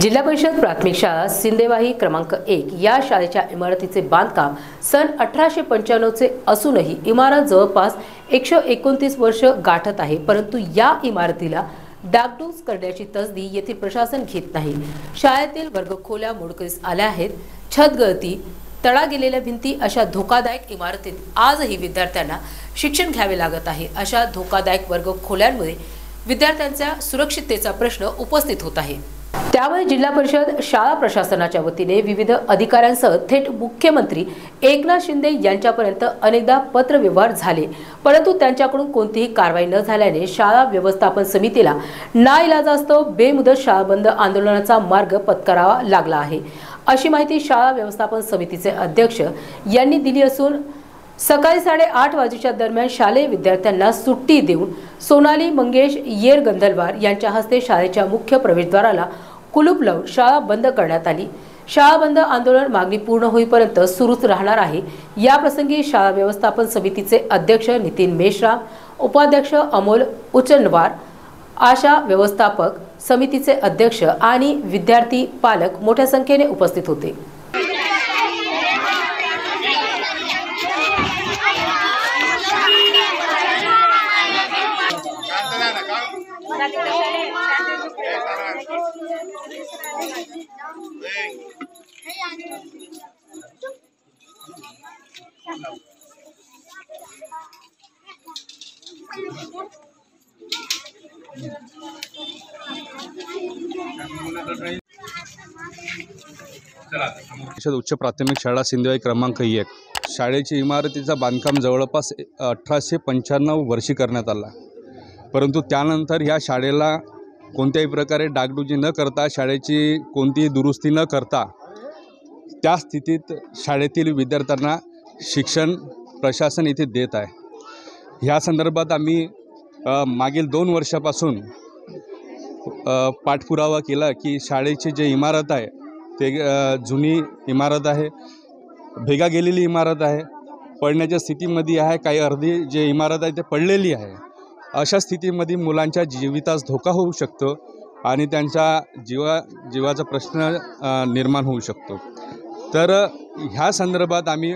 जिल्हा परिषद प्राथमिक शाळा सिंदेवाही क्रमांक एक या शाळेच्या इमारतीचे बांधकाम सन अठराशे पंच्याण्णवचे असूनही इमारत जवळपास एकशे एकोणतीस वर्ष गाठत आहे. परंतु या इमारतीला डागडूज करण्याची तसदी येथील प्रशासन घेत नाही. शाळेतील वर्गखोल्या मोडकळीस आल्या आहेत. छत गळती तडा गेलेल्या भिंती अशा धोकादायक इमारतीत आजही विद्यार्थ्यांना शिक्षण घ्यावे लागत आहे. अशा धोकादायक वर्ग खोल्यांमुळे विद्यार्थ्यांच्या सुरक्षिततेचा प्रश्न उपस्थित होत आहे. त्यामुळे जिल्हा परिषद शाळा प्रशासनाच्या वतीने विविध अधिकाऱ्यांसह थेट मुख्यमंत्री एकनाथ शिंदे यांच्यापर्यंत अनेकदा पत्रव्यवहार झाले. परंतु त्यांच्याकडून कोणतीही कारवाई न झाल्याने शाळा व्यवस्थापन समितीला नाईलाजास्तव बेमुदत शाळा बंद आंदोलनाचा मार्ग पत्करावा लागला आहे. अशी माहिती शाळा व्यवस्थापन समितीचे अध्यक्ष यांनी दिली असून सकाळी साडेआठ वाजेच्या दरम्यान शालेय विद्यार्थ्यांना सुट्टी देऊन सोनाली मंगेश येर गंधलवार यांच्या हस्ते शाळेच्या मुख्य प्रवेशद्वाराला कुलूप लावून शाळा बंद करण्यात आली. शाळा बंद आंदोलन मागणी पूर्ण होईपर्यंत सुरूच राहणार आहे. याप्रसंगी शाळा व्यवस्थापन समितीचे अध्यक्ष नितीन मेश्राम उपाध्यक्ष अमोल उचनवार आशा व्यवस्थापक समितीचे अध्यक्ष आणि विद्यार्थी पालक मोठ्या संख्येने उपस्थित होते. उच्च प्राथमिक शाळा सिंधवाई क्रमांक एक. शाळेची इमारतीचा बांधकाम जवळपास अठराशे पंच्याण्णव वर्षी करण्यात आला. परंतु त्यानंतर ह्या शाळेला कोणत्याही प्रकारे डागडुजी न करता शाळेची कोणतीही दुरुस्ती न करता त्या स्थितीत शाळेतील विद्यार्थ्यांना शिक्षण प्रशासन इथे देत आहे. ह्या संदर्भात आम्ही मागील दोन वर्षापासून पाठपुरावा केला की शाळेची जे इमारत आहे ते जुनी इमारत आहे भेगा गेलेली इमारत आहे पडण्याच्या स्थितीमध्ये आहे काही अर्धी जे इमारत आहे ते पडलेली आहे. अशा स्थितीमध्ये मुलांच्या जीवितास धोका होऊ शकतो आणि त्यांच्या जीवा जीवाचा प्रश्न निर्माण होऊ शकतो. तर ह्या संदर्भात आम्ही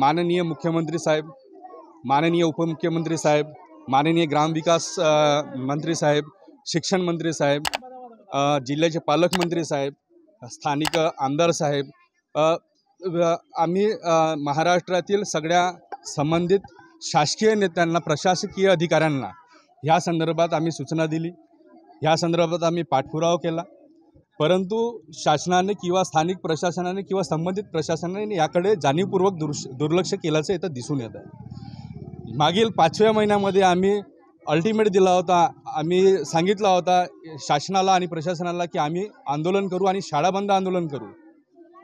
माननीय मुख्यमंत्री साहेब माननीय उपमुख्यमंत्री साहेब माननीय ग्रामविकास मंत्री साहेब शिक्षण मंत्री साहेब जिल्ह्याचे पालकमंत्री साहेब स्थानिक आमदार साहेब आम्ही महाराष्ट्रातील सगळ्या संबंधित शासकीय नेत्यांना प्रशासकीय अधिकाऱ्यांना ह्या संदर्भात आम्ही सूचना दिली. ह्या संदर्भात आम्ही पाठपुरावा केला. परंतु शासनाने किंवा स्थानिक प्रशासनाने किंवा संबंधित प्रशासनाने याकडे जाणीवपूर्वक दुर्श दुर्लक्ष केल्याचं इथं दिसून येत आहे. मागील पाचव्या महिन्यामध्ये आम्ही अल्टिमेट दिला होता. आम्ही सांगितला होता शासनाला आणि प्रशासनाला की आम्ही आंदोलन करू आणि शाळा बंद आंदोलन करू.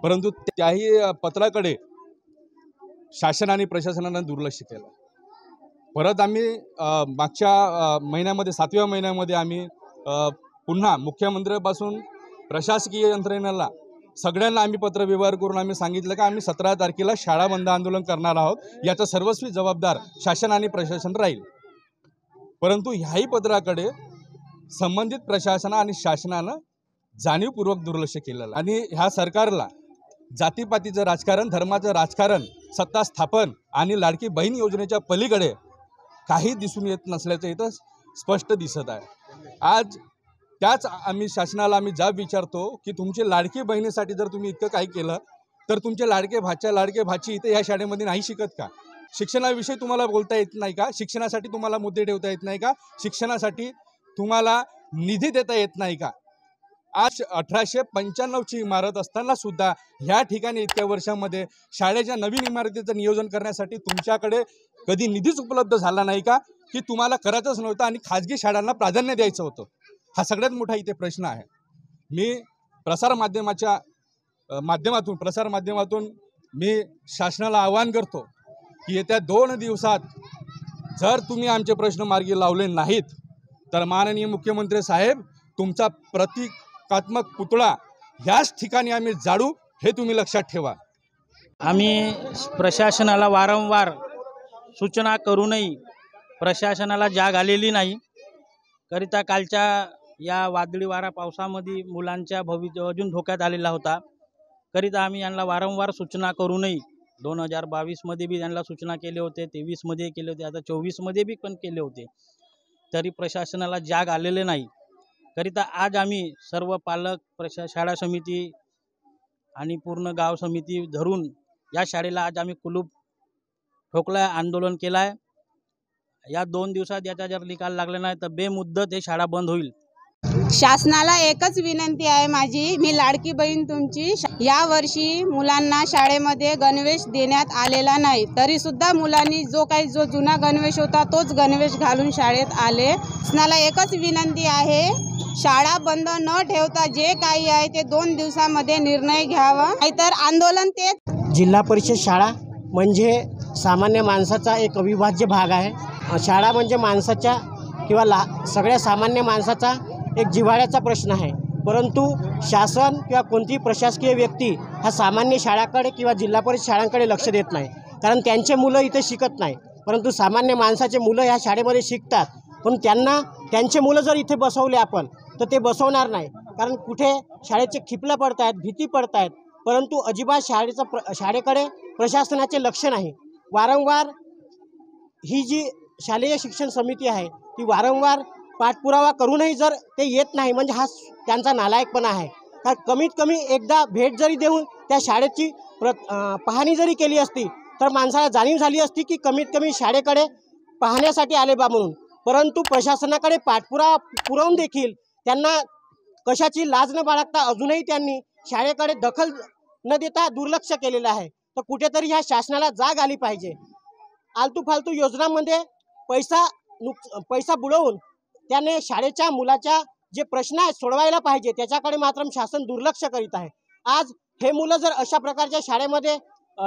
परंतु त्याही पत्राकडे शासन आणि प्रशासनानं दुर्लक्ष केलं. परत आम्ही मागच्या महिन्यामध्ये सातव्या महिन्यामध्ये आम्ही पुन्हा मुख्यमंत्र्यापासून प्रशासकीय यंत्रणेला सगळ्यांना आम्ही पत्रव्यवहार करून आम्ही सांगितलं की आम्ही सतरा तारखेला शाळा बंद आंदोलन करणार आहोत. याचा सर्वस्वी जबाबदार शासन आणि प्रशासन राहील. परंतु ह्याही पत्राकडे संबंधित प्रशासन आणि शासनानं जाणीवपूर्वक दुर्लक्ष केलेलं आणि ह्या सरकारला जातीपातीचं राजकारण धर्माचं राजकारण सत्ता स्थापन आणि लाडकी बहीण योजनेच्या पलीकडे काही दिसून येत नसल्याचं इथं स्पष्ट दिसत आहे. आज त्याच आम्ही शासनाला आम्ही जाब विचारतो की तुमची लाडकी बहिणीसाठी जर तुम्ही इतकं काही केलं तर तुमचे लाडके भाच्या लाडके भाची इथे ह्या शाळेमध्ये नाही शिकत का? शिक्षणाविषयी तुम्हाला बोलता येत नाही का? शिक्षणासाठी तुम्हाला मुद्दे ठेवता येत नाही का? शिक्षणासाठी तुम्हाला निधी देता येत नाही का? आज अठराशे पंच्याण्णवची इमारत असताना सुद्धा ह्या ठिकाणी इतक्या वर्षामध्ये शाळेच्या नवीन इमारतीचं नियोजन करण्यासाठी तुमच्याकडे कधी निधीच उपलब्ध झाला नाही का? की तुम्हाला करायचंच नव्हतं आणि खाजगी शाळांना प्राधान्य द्यायचं होतं. हा सगळ्यात मोठा इथे प्रश्न आहे. मी प्रसारमाध्यमाच्या माध्यमातून प्रसारमाध्यमातून मी शासनाला आवाहन करतो की येत्या दोन दिवसात जर तुम्ही आमचे प्रश्न मार्गी लावले नाहीत तर माननीय मुख्यमंत्री साहेब तुमचा प्रतिकात्मक पुतळा ह्याच ठिकाणी आम्ही जाडू हे तुम्ही लक्षात ठेवा. आम्ही प्रशासनाला वारंवार सूचना करूनही प्रशासनाला जाग आलेली नाही. करिता कालच्या या वादळी वारा पावसामध्ये मुलांच्या भविष्य अजून धोक्यात आलेला होता. करिता आम्ही यांना वारंवार सूचना करूनही दोन हजार बावीसमध्ये बी त्यांना सूचना केले होते तेवीसमध्ये केले होते आता चोवीसमध्ये बी पण केले होते. तरी प्रशासनाला जाग आलेले नाही. करिता आज आम्ही सर्व पालक प्रशा शाळा समिती आणि पूर्ण गाव समिती धरून या शाळेला आज आम्ही कुलूप ठोकलं आहे आंदोलन केलं आहे या दोन दिवसात याचा जर निकाल लागला नाही तर बेमुद्दत हे शाळा बंद होईल. शासनाला एकच विनंती आहे माझी मी लाडकी बहीण तुमची. या वर्षी मुलांना शाळेमध्ये गणवेश देण्यात आलेला नाही. तरी सुद्धा मुलांनी जो काही जो जुना गणवेश होता तोच गणवेश घालून शाळेत आले. शासनाला एकच विनंती आहे शाळा बंद न ठेवता जे काही आहे ते दोन दिवसामध्ये निर्णय घ्यावा. नाहीतर आंदोलन तेच जिल्हा परिषद शाळा म्हणजे सामान्य माणसाचा एक अविभाज्य भाग आहे. शाळा म्हणजे माणसाच्या किंवा ला सगळ्या सामान्य माणसाचा एक जिव्हाळ्याचा प्रश्न आहे. परंतु शासन किंवा कोणतीही प्रशासकीय व्यक्ती हा सामान्य शाळाकडे किंवा जिल्हा परिषद शाळांकडे लक्ष देत नाही. कारण त्यांचे मुलं इथे शिकत नाही. परंतु सामान्य माणसाचे मुलं ह्या शाळेमध्ये शिकतात. पण त्यांना त्यांचे मुलं जर इथे बसवले आपण तर ते बसवणार नाही. कारण कुठे शाळेचे खिपलं पडत आहेत भीती पडत आहेत परंतु अजिबात शाळेचं प्र शाळेकडे प्रशासनाचे लक्ष नाही. वारंवार ही जी शालेय शिक्षण समिती आहे ती वारंवार पाठपुरावा करूनही जर ते येत नाही म्हणजे हा त्यांचा नालायकपणा आहे. कारण कमीत कमी एकदा भेट जरी देऊन त्या शाळेची प्र पाहणी जरी केली असती तर माणसाला जाणीव झाली असती की कमीत कमी शाळेकडे पाहण्यासाठी आले बा म्हणून. परंतु प्रशासनाकडे पाठपुरावा पुरवून देखील त्यांना कशाची लाज न बाळगता अजूनही त्यांनी शाळेकडे दखल न देता दुर्लक्ष केलेलं आहे. तर कुठेतरी ह्या शासनाला जाग आली पाहिजे. आलतू फालतू योजनामध्ये पैसा नुक पैसा बुडवून त्याने शाळेच्या मुलाच्या जे प्रश्न आहेत सोडवायला पाहिजे त्याच्याकडे मात्र शासन दुर्लक्ष करीत आहे. आज हे मुलं जर अशा प्रकारच्या शाळेमध्ये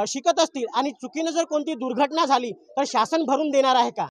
शिकत असतील आणि चुकीनं जर कोणती दुर्घटना झाली तर शासन भरून देणार आहे का?